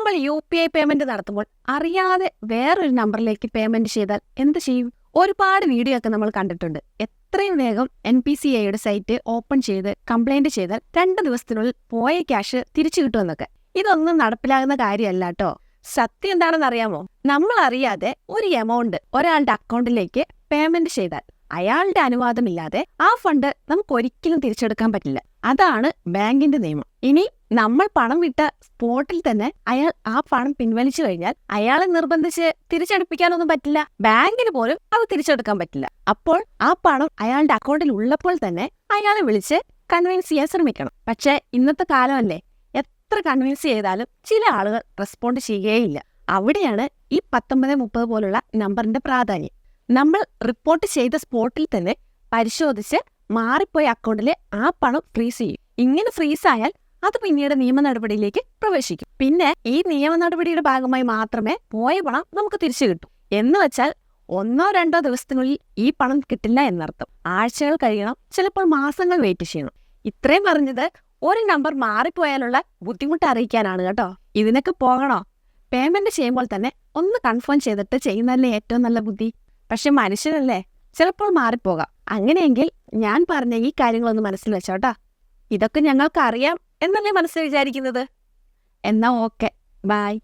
നമ്മൾ U P I payment നടത്തുമ്പോൾ അറിയാതെ വേറൊരു നമ്പറിലേക്ക് പേയ്മെന്റ് ചെയ്താൽ എന്ത് ചെയ്യും? ഒരുപാട് വീഡിയോ ഒക്കെ നമ്മൾ കണ്ടിട്ടുണ്ട്. എത്രയും വേഗം എൻ പി സി ഐയുടെ സൈറ്റ് ഓപ്പൺ ചെയ്ത് കംപ്ലൈന്റ് ചെയ്താൽ രണ്ട് ദിവസത്തിനുള്ളിൽ പോയ ക്യാഷ് തിരിച്ചു കിട്ടുമെന്നൊക്കെ. ഇതൊന്നും നടപ്പിലാകുന്ന കാര്യമല്ല കേട്ടോ. സത്യം എന്താണെന്ന് അറിയാമോ? നമ്മൾ അറിയാതെ ഒരു എമൗണ്ട് ഒരാളുടെ അക്കൗണ്ടിലേക്ക് പേയ്മെന്റ് ചെയ്താൽ അയാളുടെ അനുവാദമില്ലാതെ ആ ഫണ്ട് നമുക്ക് ഒരിക്കലും തിരിച്ചെടുക്കാൻ പറ്റില്ല. അതാണ് ബാങ്കിന്റെ നിയമം. ഇനി നമ്മൾ പണം വിട്ട സ്പോട്ടിൽ തന്നെ അയാൾ ആ പണം പിൻവലിച്ചു കഴിഞ്ഞാൽ അയാളെ നിർബന്ധിച്ച് തിരിച്ചെടുപ്പിക്കാനൊന്നും പറ്റില്ല. ബാങ്കിന് പോലും അത് തിരിച്ചെടുക്കാൻ പറ്റില്ല. അപ്പോൾ ആ പണം അയാളുടെ അക്കൗണ്ടിൽ ഉള്ളപ്പോൾ തന്നെ അയാളെ വിളിച്ച് കൺവിൻസ് ചെയ്യാൻ ശ്രമിക്കണം. പക്ഷേ ഇന്നത്തെ കാലമല്ലേ? എത്ര കൺവിൻസ് ചെയ്താലും ചില ആളുകൾ റെസ്പോണ്ട് ചെയ്യുകയില്ല. അവിടെയാണ് ഈ പത്തൊമ്പത് മുപ്പത് പോലുള്ള നമ്പറിന്റെ പ്രാധാന്യം. നമ്മൾ റിപ്പോർട്ട് ചെയ്ത സ്പോട്ടിൽ തന്നെ പരിശോധിച്ച് മാറിപ്പോയ അക്കൗണ്ടിലെ ആ പണം ഫ്രീസ് ചെയ്യും. ഇങ്ങനെ ഫ്രീസ് ആയാൽ അത് പിന്നീട് നിയമ നടപടിയിലേക്ക് പ്രവേശിക്കും. പിന്നെ ഈ നിയമ നടപടിയുടെ ഭാഗമായി മാത്രമേ പോയ പണം നമുക്ക് തിരിച്ചു കിട്ടൂ. എന്ന് വെച്ചാൽ ഒന്നോ രണ്ടോ ദിവസത്തിനുള്ളിൽ ഈ പണം കിട്ടില്ല എന്നർത്ഥം. ആഴ്ചകൾ കഴിയണം ചിലപ്പോൾ മാസങ്ങൾ വെയിറ്റ് ചെയ്യണം. ഇത്രയും പറഞ്ഞത് ഒരു നമ്പർ മാറിപ്പോയാലുള്ള ബുദ്ധിമുട്ട് അറിയിക്കാനാണ് കേട്ടോ. ഇതിനൊക്കെ പോകണോ? പേയ്മെന്റ് ചെയ്യുമ്പോൾ തന്നെ ഒന്ന് കൺഫേം ചെയ്തിട്ട് ചെയ്യുന്നതല്ലേ ഏറ്റവും നല്ല ബുദ്ധി? പക്ഷെ മനുഷ്യനല്ലേ ചിലപ്പോൾ മാറിപ്പോകാം. അങ്ങനെയെങ്കിൽ ഞാൻ പറഞ്ഞ ഈ കാര്യങ്ങളൊന്ന് മനസ്സിൽ വെച്ചോട്ടാ ഇതൊക്കെ ഞങ്ങൾക്ക് അറിയാം എന്നല്ലേ മനസ്സിൽ വിചാരിക്കുന്നത്? എന്നാ ഓക്കെ. ബൈ.